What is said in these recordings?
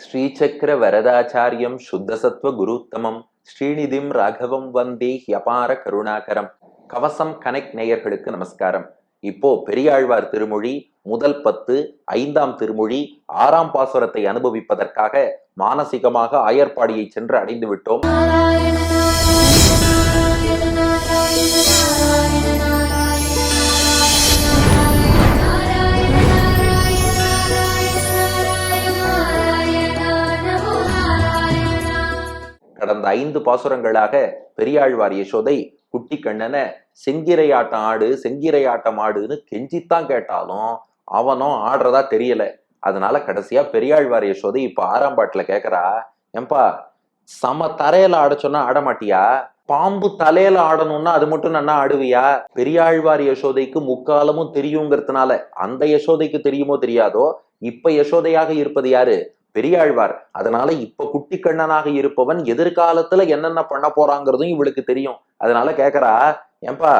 ஸ்ரீசக்கர வரதாச்சாரியம் சுத்தசத்வ குருத்தமம். ஸ்ரீநிதிம் ராகவம் வந்தே ஹியபார கருணாகரம். கவசம் கனெக்ட் நேயர்களுக்கு நமஸ்காரம். இப்போ பெரியாழ்வார் திருமொழி முதல் பத்து ஐந்தாம் திருமொழி ஆறாம் பாசுரத்தை அனுபவிப்பதற்காக மானசீகமாக ஆயர்பாடியை சென்று அடைந்து விட்டோம் கடந்த ஐந்து பாசுரங்களாக பெரியாழ்வார் யசோதை குட்டி கண்ணனை செங்கிரையாட்டம் ஆடு செங்கிரையாட்டம் ஆடுன்னு கெஞ்சித்தான் கேட்டாலும் அவனும் ஆடுறதா தெரியல. அதனால கடைசியா பெரியாழ்வார் யசோதை இப்ப ஆறாம் பாட்டுல கேக்குறா ஏம்பா சம தரையில ஆட சொன்னா ஆட மாட்டியா? பாம்பு தலையில ஆடணும்னா அது மட்டும் நன்னா ஆடுவியா? பெரியாழ்வார் யசோதைக்கு முக்காலமும் தெரியுங்கிறதுனால அந்த யசோதைக்கு தெரியுமோ தெரியாதோ இப்ப யசோதையாக இருப்பது யாரு? பெரியாழ்வார். அதனால இப்ப குட்டி கண்ணனாக இருப்பவன் எதிர்காலத்துல என்னென்ன பண்ண போறாங்கிறதும் இவளுக்கு தெரியும். அதனால கேக்குறா ஏன்பா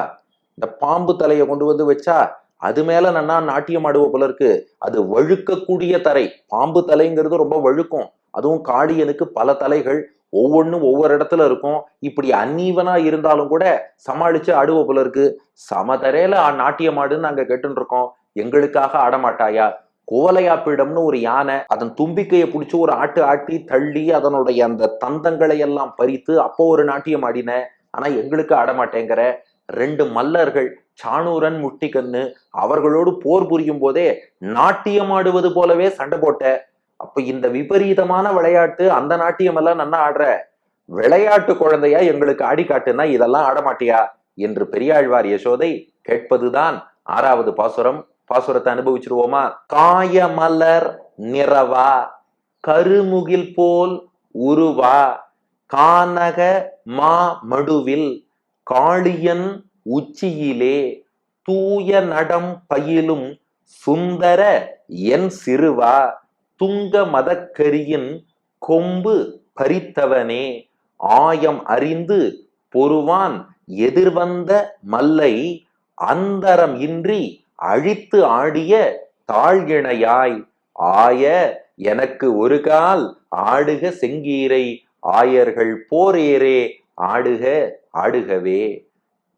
இந்த பாம்பு தலையை கொண்டு வந்து வச்சா அது மேல நன்னா நாட்டியம் ஆடுவ போல இருக்கு. அது வழுக்கக்கூடிய தரை. பாம்பு தலைங்கிறது ரொம்ப வழுக்கும். அதுவும் காளியனுக்கு பல தலைகள் ஒவ்வொன்றும் ஒவ்வொரு இடத்துல இருக்கும். இப்படி அன்னீவனா இருந்தாலும் கூட சமாளிச்சு ஆடுவ போல இருக்கு. சமதரையில நாட்டியம் ஆடுன்னு நாங்க கேட்டுருக்கோம் எங்களுக்காக ஆடமாட்டாயா? குவலையாப்பிடம்னு ஒரு யானை அதன் தும்பிக்கையை பிடிச்சி ஒரு ஆட்டு ஆட்டி தள்ளி அதனுடைய அந்த தந்தங்களை எல்லாம் பறித்து அப்போ ஒரு நாட்டியம் ஆடின ஆனா எங்களுக்கு ஆடமாட்டேங்கிற ரெண்டு மல்லர்கள் சாணூரன் முட்டிக்கண்ணு அவர்களோடு போர் புரியும் போதே நாட்டியம் ஆடுவது போலவே சண்டை போட்ட. அப்ப இந்த விபரீதமான விளையாட்டு அந்த நாட்டியம் எல்லாம் நன்னா ஆடுற? விளையாட்டு குழந்தையா எங்களுக்கு ஆடி காட்டுனா இதெல்லாம் ஆடமாட்டியா? என்று பெரியாழ்வார் யசோதை கேட்பதுதான் ஆறாவது பாசுரம். பாசுரத்தை அனுபவிச்சிருவோமா? காயமலர் நிறவா கருமுகில் போல் உருவா கானக மா மடுவில் காளியன் உச்சியிலே தூய நடம் பயிலும் சுந்தர என் சிறுவா துங்க மதக்கரியின் கொம்பு பறித்தவனே ஆயம் அறிந்து பொறுவான் எதிர்வந்த மல்லை அந்தரம் இன்றி அழித்து ஆடிய தாழ்கிணையாய் ஆய எனக்கு ஒரு கால் ஆடுக செங்கீரை ஆயர்கள் போரேரே ஆடுக ஆடுகவே.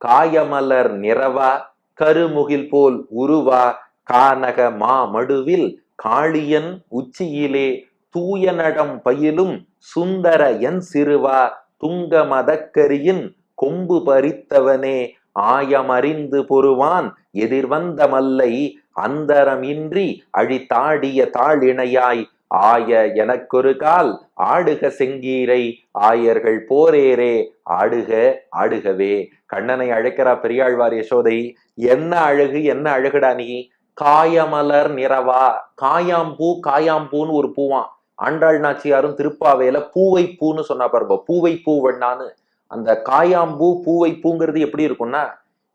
காயமலர் நிறவா கருமுகில் போல் உருவா கானக மாமடுவில் காளியன் உச்சியிலே தூய நடம் பயிலும் சுந்தர என் சிறுவா துங்க மதக்கரியின் கொம்பு பறித்தவனே ஆயமறிந்து பொறுவான் எதிர்வந்த மல்லை அந்தரமின்றி அழித்தாடிய தாழிணையாய் ஆய எனக்கொரு கால் ஆடுக செங்கீரை ஆயர்கள் போரேரே ஆடுக ஆடுகவே கண்ணனை அழைக்கிறா பெரியாழ்வார் யசோதை என்ன அழகு என்ன அழகுடா நீ? காயமலர் நிறவா? காயாம்பூ காயாம்பூன்னு ஒரு பூவான் ஆண்டாள் நாச்சியாரும் திருப்பாவையில பூவை பூன்னு சொன்னா பாருங்க பூவை பூ வண்ணான்னு. அந்த காயாம்பூ பூவை பூங்கிறது எப்படி இருக்கும்னா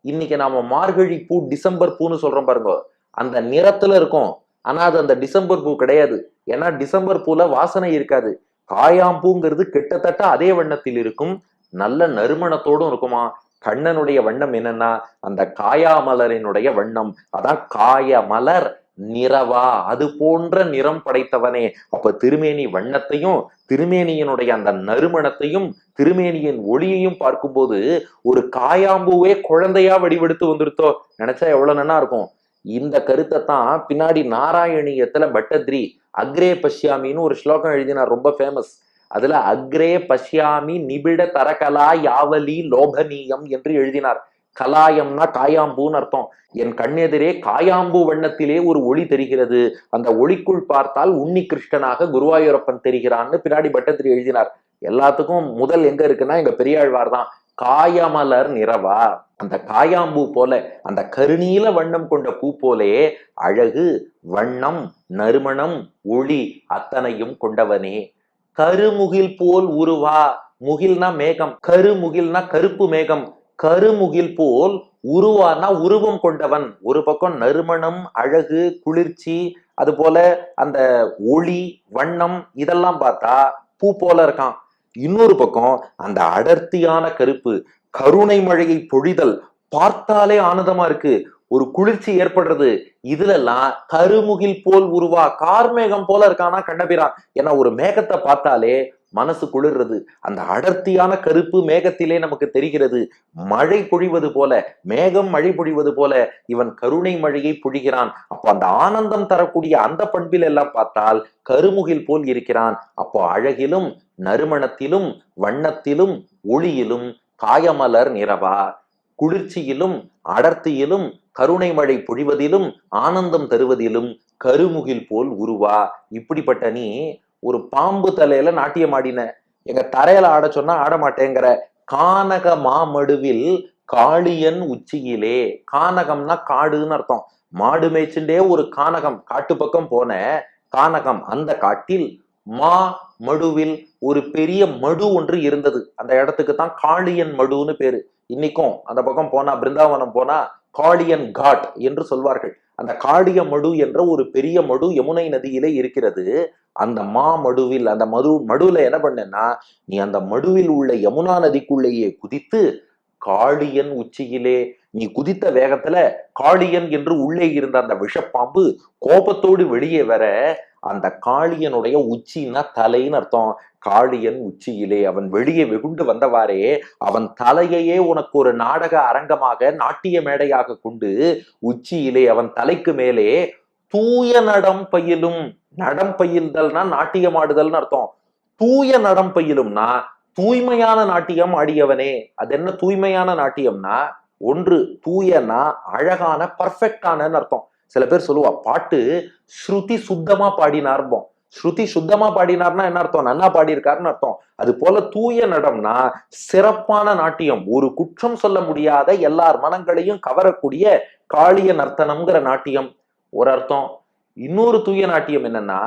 இன்னைக்கு நாம மார்கழி பூ டிசம்பர் பூன்னு சொல்றோம் பாருங்க. அந்த நிறத்துல இருக்கும். ஆனா அது அந்த டிசம்பர் பூ கிடையாது. ஏன்னா டிசம்பர் பூல வாசனை இருக்காது. காயாம்பூங்கிறது கிட்டத்தட்ட அதே வண்ணத்தில் இருக்கும். நல்ல நறுமணத்தோடும் இருக்குமா? கண்ணனுடைய வண்ணம் என்னன்னா அந்த காயாமலரினுடைய வண்ணம். அதான் காயமலர் நிறவா அது போன்ற நிறம் படைத்தவனே. அப்ப திருமேனி வண்ணத்தையும் திருமேனியினுடைய அந்த நறுமணத்தையும் திருமேனியின் ஒளியையும் பார்க்கும்போது ஒரு காயாம்பூவே குழந்தையா வடிவெடுத்து வந்துருத்தோ? நினைச்சா எவ்வளவு நன்னா இருக்கும். இந்த கருத்தை தான் பின்னாடி நாராயணியத்துல பட்டத்ரி அக்ரே பஷ்யாமின்னு ஒரு ஸ்லோகம் எழுதினார் ரொம்ப ஃபேமஸ் அதுல அக்ரே பஷ்யாமி நிபிட தரகலா யாவலி லோபனீயம் என்று எழுதினார். கலாயம்னா காயாம்பூன்னு அர்த்தம். என் கண்ணெதிரே காயாம்பூ வண்ணத்திலே ஒரு ஒளி தெரிகிறது. அந்த ஒளிக்குள் பார்த்தால் உன்னி கிருஷ்ணனாக குருவாயூரப்பன் தெரிகிறான்னு பின்னாடி பட்டத்திரி எழுதினார். எல்லாத்துக்கும் முதல் எங்க இருக்குன்னா எங்க பெரியாழ்வார் தான். காயமலர் நிறவா. அந்த காயாம்பூ போல அந்த கருநீல வண்ணம் கொண்ட பூ போலே அழகு வண்ணம் நறுமணம் ஒளி அத்தனையும் கொண்டவனே. கருமுகில் போல் உருவா. முகில்னா மேகம். கருமுகில்னா கருப்பு மேகம். கருமுகில் போல் உருவானா உருவம் கொண்டவன். ஒரு பக்கம் நறுமணம் அழகு குளிர்ச்சி அது போல அந்த ஒளி வண்ணம் இதெல்லாம் பார்த்தா பூ போல இருக்கான். இன்னொரு பக்கம் அந்த அடர்த்தியான கருப்பு கருணை மழையை பொழிதல் பார்த்தாலே ஆனந்தமா இருக்கு. ஒரு குளிர்ச்சி ஏற்படுறது. இதுலெல்லாம் கருமுகில் போல் உருவா கார்மேகம் போல இருக்கானா கண்ணபிரான். ஏன்னா ஒரு மேகத்தை பார்த்தாலே மனசு குளிர்றது அந்த அடர்த்தியான கருப்பு மேகத்திலே நமக்கு தெரிகிறது மழை பொழிவது போல மேகம் மழை பொழிவது போல இவன் கருணை மழையை பொழிகிறான். அப்போ அந்த ஆனந்தம் தரக்கூடிய அந்த பண்பில் எல்லாம் பார்த்தால் கருமுகில் போல் இருக்கிறான். அப்போ அழகிலும் நறுமணத்திலும் வண்ணத்திலும் ஒளியிலும் காயமலர் நிறவா. குளிர்ச்சியிலும் அடர்த்தியிலும் கருணை மழை பொழிவதிலும் ஆனந்தம் தருவதிலும் கருமுகில் போல் உருவா. இப்படிப்பட்ட நீ ஒரு பாம்பு தலையில நாட்டியம் ஆடின. எங்க தரையில ஆட சொன்னா ஆட மாட்டேங்கிற. கானக மாமடுவில் காளியன் உச்சியிலே. கானகம்னா காடுன்னு அர்த்தம். மாடு மேய்ச்சுண்டே ஒரு கானகம் காட்டு பக்கம் போன கானகம். அந்த காட்டில் மா மடுவில் ஒரு பெரிய மடு ஒன்று இருந்தது. அந்த இடத்துக்கு தான் காளியன் மடுன்னு பேரு. இன்னைக்கும் அந்த பக்கம் போனா பிருந்தாவனம் போனா காளியன் காட் என்று சொல்வார்கள். அந்த காளிய மடு என்ற ஒரு பெரிய மடு யமுனை நதியிலே இருக்கிறது. அந்த மா மடுவில் அந்த மது மடுவில் என்ன பண்ணேன்னா நீ அந்த மடுவில் உள்ள யமுனா நதிக்குள்ளேயே குதித்து காளியன் உச்சியிலே நீ குதித்த வேகத்துல காளியன் என்று உள்ளே இருந்த அந்த விஷப்பாம்பு கோபத்தோடு வெளியே வர அந்த காளியனுடைய உச்சின்னா தலைன்னு அர்த்தம். காளியன் உச்சியிலே அவன் வெளியே வெகுண்டு வந்தவாறே அவன் தலையையே உனக்கு ஒரு நாடக அரங்கமாக நாட்டிய மேடையாக கொண்டு உச்சியிலே அவன் தலைக்கு மேலே தூய நடம் பயிலும். நடம் பயில்தல்னா நாட்டியம் ஆடுதல்னு அர்த்தம். தூய நடம் பயிலும்னா தூய்மையான நாட்டியம் ஆடியவனே. அது என்ன தூய்மையான நாட்டியம்னா? ஒன்று தூயனா அழகான பர்ஃபெக்டானன்னு அர்த்தம். சில பேர் சொல்லுவா பாட்டு ஸ்ருதி சுத்தமா பாடினார்போம் ஸ்ருதி சுத்தமா பாடினார்னா என்ன அர்த்தம்? நன்னா பாடியிருக்காருன்னு அர்த்தம். அது போல தூய நடம்னா சிறப்பான நாட்டியம். ஒரு குற்றம் சொல்ல முடியாத எல்லார் மனங்களையும் கவரக்கூடிய காளிய நர்த்தனம்ங்கிற நாட்டியம். ஒரு அர்த்தம். இன்னொரு தூய நாட்டியம் என்னன்னா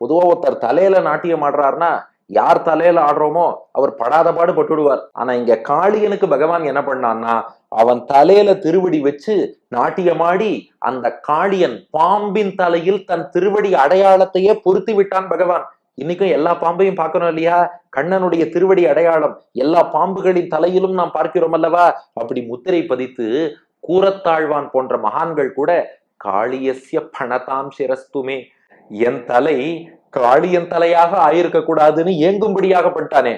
பொதுவா ஒருத்தர் தலையில நாட்டியம் ஆடுறாருன்னா யார் தலையில ஆடுறோமோ அவர் படாத பாடு பட்டுடுவார். ஆனா இங்க காளியனுக்கு பகவான் என்ன பண்ணான்னா அவன் தலையில திருவடி வச்சு நாட்டியமாடி அந்த காளியன் பாம்பின் தலையில் தன் திருவடி அடையாளத்தையே பொருத்தி விட்டான் பகவான். இன்னைக்கும் எல்லா பாம்பையும் பார்க்கணும் இல்லையா? கண்ணனுடைய திருவடி அடையாளம். எல்லா பாம்புகளின் தலையிலும் நாம் பார்க்கிறோம் அல்லவா? அப்படி முத்திரை பதித்து கூரத்தாழ்வான் போன்ற மகான்கள் கூட காளியஸ்ய பணதாம் சிரஸ்துமே என் தலை காளியன் தலையாக ஆயிருக்க கூடாதுன்னு ஏங்கும்படியாகப்பட்டானே.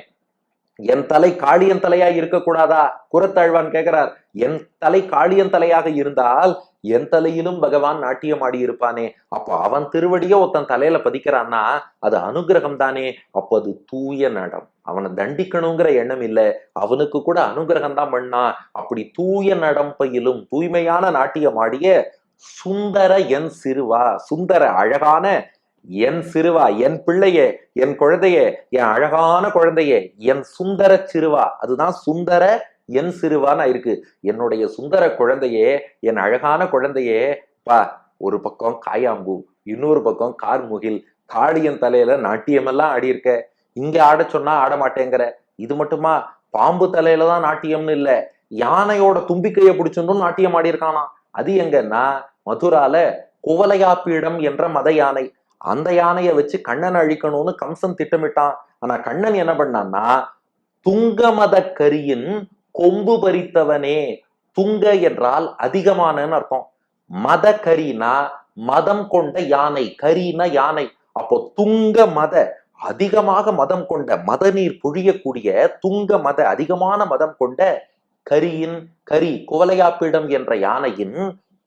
என் தலை காளியன் தலையா இருக்கக்கூடாதா? குரத்தாழ்வான் கேட்கிறார் என் தலை காளியன் தலையாக இருந்தால் என் தலையிலும் பகவான் நாட்டியம் ஆடி இருப்பானே அப்போ அவன் திருவடியோ ஒருத்தன் தலையில பதிக்கிறான்னா அது அனுகிரகம் தானே? அப்போ அது தூய நடம். அவனை தண்டிக்கணுங்கிற எண்ணம் இல்ல. அவனுக்கு கூட அனுகிரகம் தான் பண்ணா அப்படி தூய நடம் பயிலும் தூய்மையான நாட்டியம் ஆடிய சுந்தர என் சிறுவா சுந்தர அழகான என் சிறுவா என் பிள்ளையே என் குழந்தையே என் அழகான குழந்தையே என் சுந்தர சிறுவா. அதுதான் சுந்தர என் சிறுவான்னு இருக்கு என்னுடைய சுந்தர குழந்தையே என் அழகான குழந்தையே பா ஒரு பக்கம் காயாம்பூ இன்னொரு பக்கம் கார்முகில் காளியன் தலையில நாட்டியமெல்லாம் ஆடி இருக்க. இங்க ஆட சொன்னா ஆட மாட்டேங்கிற. இது மட்டுமா? பாம்பு தலையில தான் நாட்டியம்னு இல்ல. யானையோட தும்பிக்கையை பிடிச்சிருந்தும் நாட்டியம் ஆடி இருக்கானா? அது எங்கன்னா மதுரால குவலையாப்பீடம் என்ற மத யானை. அந்த யானையை வச்சு கண்ணனை அழிக்கணும்னு கம்சன் திட்டமிட்டான். ஆனா கண்ணன் என்ன பண்ணான்னா துங்கமத கரியின் கொம்பு பறித்தவனே துங்க என்றால் அதிகமானன்னு அர்த்தம். மத கரினா மதம் கொண்ட யானை கரினா யானை. அப்போ துங்க மத அதிகமாக மதம் கொண்ட மத நீர் பொழியக்கூடிய துங்க மத அதிகமான மதம் கொண்ட கரியின் கரி குவலையாப்பிடம் என்ற யானையின்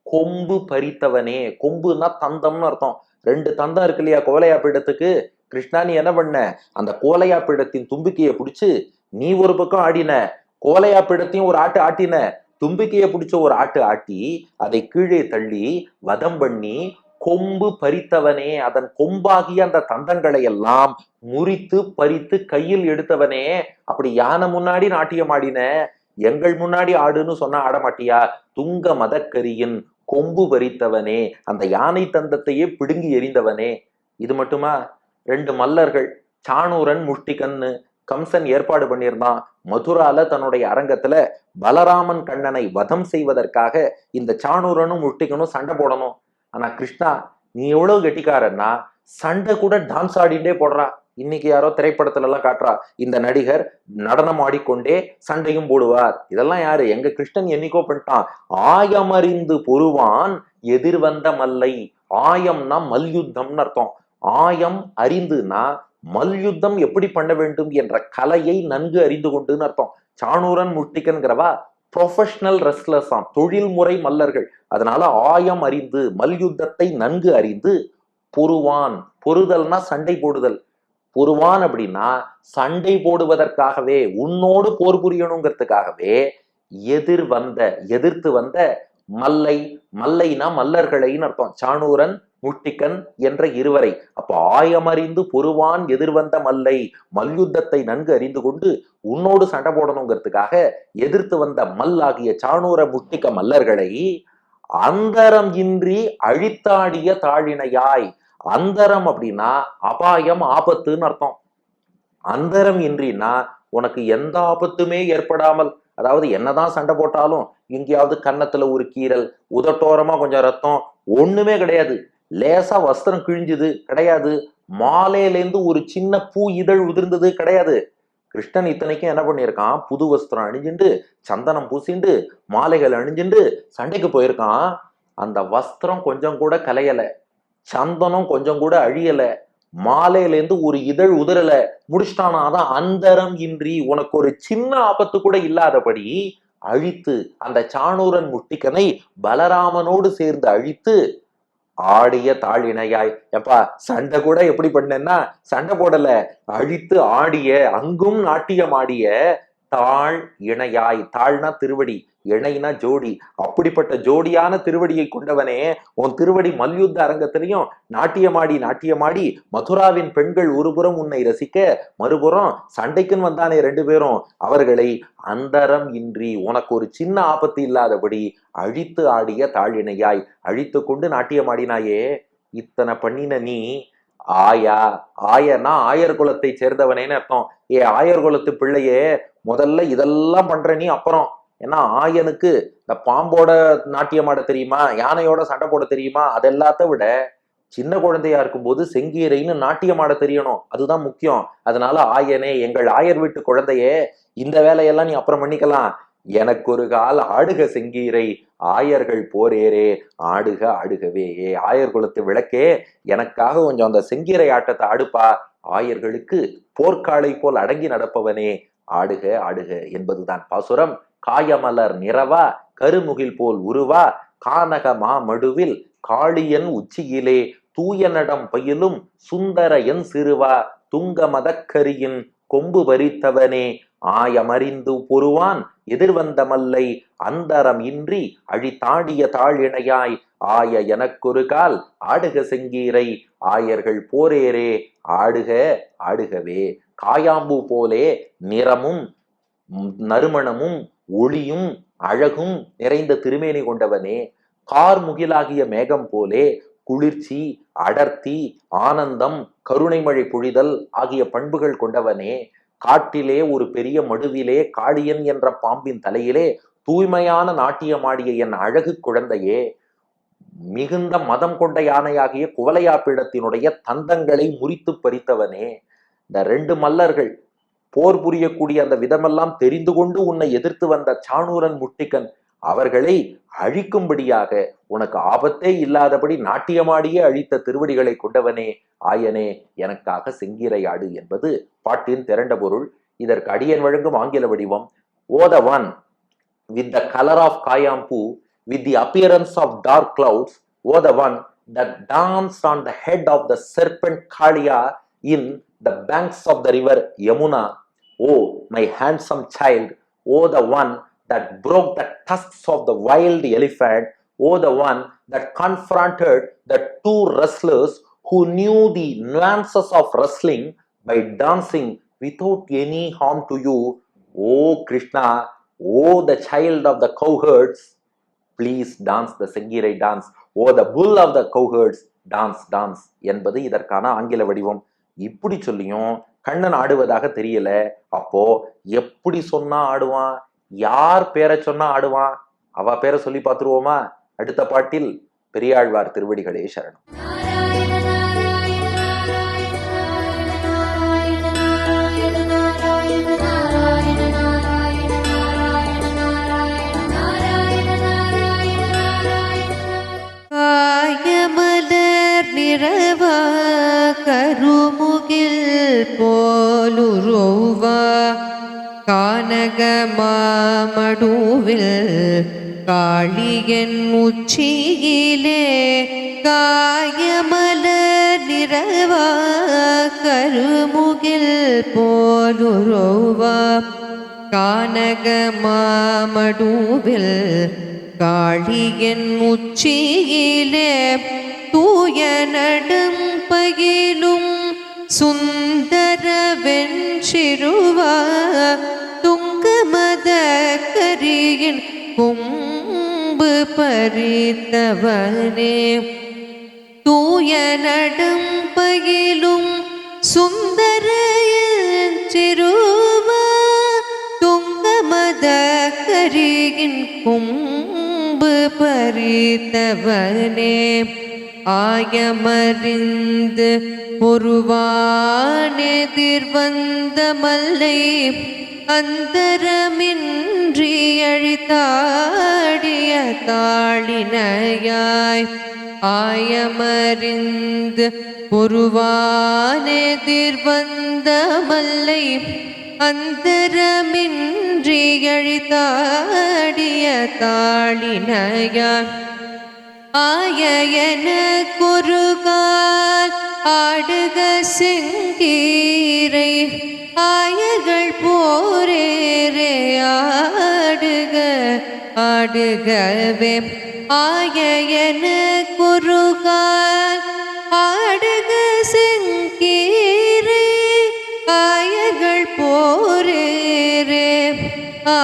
கொம்பு பறித்தவனே. கொம்புன்னா தந்தம்னு அர்த்தம். ரெண்டு தந்தம் இருக்கு இல்லையா கோலையாப்பிடத்துக்கு? கிருஷ்ணா நீ என்ன பண்ண? அந்த கோலையா பீடத்தின் தும்பிக்கையை பிடிச்சு நீ ஒரு பக்கம் ஆடின கோலையாப்பிடத்தையும் ஒரு ஆட்டு ஆட்டின தும்பிக்கையை பிடிச்ச ஒரு ஆட்டு ஆட்டி அதை கீழே தள்ளி வதம் பண்ணி கொம்பு பறித்தவனே அதன் கொம்பாகிய அந்த தந்தங்களை எல்லாம் முறித்து பறித்து கையில் எடுத்தவனே அப்படி யானை முன்னாடி நாட்டியம் ஆடின எங்கள் முன்னாடி ஆடுன்னு சொன்னா ஆட மாட்டியா துங்க மதக்கரியின் கொம்பு பறித்தவனே அந்த யானை தந்தத்தையே பிடுங்கி எறிந்தவனே. இது மட்டுமா? ரெண்டு மல்லர்கள் சாணூரன் முஷ்டிகன்னு கம்சன் ஏற்பாடு பண்ணியிருந்தான். மதுரால தன்னுடைய அரங்கத்துல பலராமன் கண்ணனை வதம் செய்வதற்காக இந்த சாணூரனும் முஷ்டிகனும் சண்டை போடணும். ஆனா கிருஷ்ணா நீ எவ்வளவு கெட்டிக்காரன்னா சண்டை கூட டான்ஸ் ஆடிட்டே போடுறா. இன்னைக்கு யாரோ திரைப்படத்துல எல்லாம் காட்டுறா இந்த நடிகர் நடனம் ஆடிக்கொண்டே சண்டையும் போடுவார். இதெல்லாம் யாரு? எங்க கிருஷ்ணன் என்னைக்கோ பண்ணிட்டான். ஆயமறிந்து பொறுவான் எதிர்வந்த மல்லை ஆயம்னா மல்யுத்தம்னு அர்த்தம். ஆயம் அறிந்துனா மல்யுத்தம் எப்படி பண்ண வேண்டும் என்ற கலையை நன்கு அறிந்து கொண்டுன்னு அர்த்தம். சாணூரன் முட்டிக்கன்கிறவா ப்ரொஃபஷனல் ரெஸ்லர்ஸ் ஆம். தொழில்முறை மல்லர்கள். அதனால ஆயம் அறிந்து மல்யுத்தத்தை நன்கு அறிந்து பொறுவான். பொறுதல்னா சண்டை போடுதல். பொறுவான் அப்படின்னா சண்டை போடுவதற்காகவே உன்னோடு போர் புரியணுங்கிறதுக்காகவே எதிர் வந்த எதிர்த்து வந்த மல்லை மல்லைனா மல்லர்களைன்னு அர்த்தம். சாணூரன் முட்டிக்கன் என்ற இருவரை. அப்ப ஆயமறிந்து பொறுவான் எதிர்வந்த மல்லை மல்யுத்தத்தை நன்கு அறிந்து கொண்டு உன்னோடு சண்டை போடணுங்கிறதுக்காக எதிர்த்து வந்த மல் ஆகிய சாணூர முட்டிக்க மல்லர்களை அந்தரம் இன்றி அழித்தாடிய தாழினையாய் அந்தரம் அப்படின்னா அபாயம் ஆபத்துன்னு அர்த்தம். அந்தரம் இன்றினா உனக்கு எந்த ஆபத்துமே ஏற்படாமல் அதாவது என்னதான் சண்டை போட்டாலும் எங்கேயாவது கன்னத்துல ஒரு கீறல் உதட்டோரமா கொஞ்சம் ரத்தம் ஒண்ணுமே கிடையாது. லேசா வஸ்திரம் கிழிஞ்சுது கிடையாது. மாலையிலேருந்து ஒரு சின்ன பூ இதழ் உதிர்ந்தது கிடையாது. கிருஷ்ணன் இத்தனைக்கும் என்ன பண்ணியிருக்கான்? புது வஸ்திரம் அணிஞ்சுண்டு சந்தனம் பூசிண்டு மாலைகள் அணிஞ்சுண்டு சண்டைக்கு போயிருக்கான். அந்த வஸ்திரம் கொஞ்சம் கூட கலையலை. சந்தனம் கொஞ்சம் கூட அழியல. மாலையிலேருந்து ஒரு இதழ் உதறல. முடிச்சிட்டானாதான் அந்தரம் இன்றி உனக்கு ஒரு சின்ன ஆபத்து கூட இல்லாதபடி அழித்து அந்த சாணூரன் முட்டிக்கனை பலராமனோடு சேர்ந்து அழித்து ஆடிய தாழிணையாய். எப்பா சண்டை கூட எப்படி பண்ணேன்னா சண்டை போடல. அழித்து ஆடிய அங்கும் நாட்டியம் ஆடிய தாழ் இணையாய். தாழ்னா திருவடி இணைனா ஜோடி. அப்படிப்பட்ட ஜோடியான திருவடியை கொண்டவனே உன் திருவடி மல்யுத்த அரங்கத்திலையும் நாட்டியமாடி நாட்டியமாடி மதுராவின் பெண்கள் ஒருபுறம் உன்னை ரசிக்க மறுபுறம் சண்டைக்குன்னு வந்தானே ரெண்டு பேரும். அவர்களை அந்தரம் இன்றி உனக்கு ஒரு சின்ன ஆபத்து இல்லாதபடி அழித்து ஆடிய தாழிணையாய் அழித்து கொண்டு நாட்டியமாடினாயே இத்தனை பண்ணின நீ? ஆயா ஆயனா ஆயர் குலத்தை சேர்ந்தவனேன்னு அர்த்தம். ஏ ஆயர் குலத்து பிள்ளையே முதல்ல இதெல்லாம் பண்ற நீ அப்புறம். ஏன்னா ஆயனுக்கு இந்த பாம்போட நாட்டியம் ஆட தெரியுமா? யானையோட சண்டை போட தெரியுமா? அதெல்லாத்த விட சின்ன குழந்தையா இருக்கும்போது செங்கீரைன்னு நாட்டியம் ஆட தெரியணும். அதுதான் முக்கியம். அதனால ஆயனே எங்கள் ஆயர் வீட்டு குழந்தையே இந்த வேலையெல்லாம் நீ அப்புறம் பண்ணிக்கலாம். எனக்கு ஒரு கால் ஆடுக செங்கீரை. ஆயர்கள் போரேரே ஆடுக ஆடுகவே. ஏ ஆயர் குலத்து விளக்கே எனக்காக கொஞ்சம் அந்த செங்கீரை ஆட்டத்தை ஆடுப்பா. ஆயர்களுக்கு போர்க்காளை போல் அடங்கி நடப்பவனே. ஆடுக ஆடுக என்பதுதான் பாசுரம். காயமலர் நிறவா கருமுகில் போல் உருவா கானக மாமடுவில் காளியன் உச்சியிலே தூயனடம் பயிலும் சுந்தர என் சிறுவா துங்க மதக்கரியின் கொம்பு வரித்தவனே ஆயமறிந்து பொறுவான் எதிர்வந்தமல்லை அந்தரம் இன்றி அழித்தாடிய தாழிணையாய் ஆய எனக்கொரு கால் ஆடுக செங்கீரை ஆயர்கள் போரேரே ஆடுக ஆடுகவே. காயாம்பு போலே நிறமும் நறுமணமும் ஒளியும் அழகும் நிறைந்த திருமேனி கொண்டவனே. கார் முகிலாகிய மேகம் போலே குளிர்ச்சி அடர்த்தி ஆனந்தம் கருணைமழை பொழிதல் ஆகிய பண்புகள் கொண்டவனே. காட்டிலே ஒரு பெரிய மடுவிலே காளியன் என்ற பாம்பின் தலையிலே தூய்மையான நாட்டியமாடிய என் அழகு குழந்தையே. மிகுந்த மதம் கொண்ட யானையாகிய குவலையாப்பிடத்தினுடைய தந்தங்களை முறித்து பறித்தவனே. இந்த ரெண்டு மல்லர்கள் போர் புரியக்கூடிய அந்த விதமெல்லாம் தெரிந்து கொண்டு உன்னை எதிர்த்து வந்த சாணூரன் முட்டிக்கன் அவர்களை அழிக்கும்படியாக உனக்கு ஆபத்தே இல்லாதபடி நாட்டியமாடியே அழித்த திருவடிகளை கொண்டவனே. ஆயனே எனக்காக செங்கீரையாடு என்பது பாட்டின் திரண்ட பொருள். இதற்கு அடியன் வழங்கும் ஆங்கில வடிவம். ஓதவன் with the colour of kayampoo with the appearance of dark clouds, O the one that danced on the head of the serpent Kalia in the banks of the river Yamuna. O my handsome child, O the one that broke the tusks of the wild elephant, O the one that confronted the two wrestlers who knew the nuances of wrestling by dancing without any harm to you. O Krishna, O the child of the cowherds, please dance the sengeerai dance O the bull of the cowherds dance dance என்பது இதற்கான ஆங்கில வடிவம். இப்படி சொல்லியும் கண்ணன் ஆடுவதாக தெரியல. அப்போ எப்படி சொன்னா ஆடுவான்? யார் பேரை சொன்னா ஆடுவான்? அவ பேரை சொல்லி பார்த்துருவோமா? அடுத்த பாட்டில் பெரியாழ்வார் திருவடிகளே சரணம். கானகமாமடுவில் காளியன் உச்சியிலே காயமல நிறவா கருமுகில் போலுருவா. கானகமாமடுவில் காளியன் உச்சியிலே தூய நடும் பகிலும் சுந்தர வெஞ்சிருவா கொம்பு பறித்தவனே தூய நடும் பகிலும் சுந்தர சிறுவா துங்கமத கரியின் கொம்பு பறித்தவனே ஆயமறிந்து ஒருவானெதிர் வந்த மல்லை அந்தரமின்றி அழித்தாடிய தாளினையாய் ஆயமறிந்து ஒருவானெதிர் வந்த மல்லை அந்தரமின்றி அழித்தாடிய தாளினையாய் ஆய எனக்கொரு ஆடுக செங்கீரை. ஆயர்கள் ஆடுகவே ஆயன குருகால் ஆடுக செங்கீரே ஆயர்கள் போரே ஆ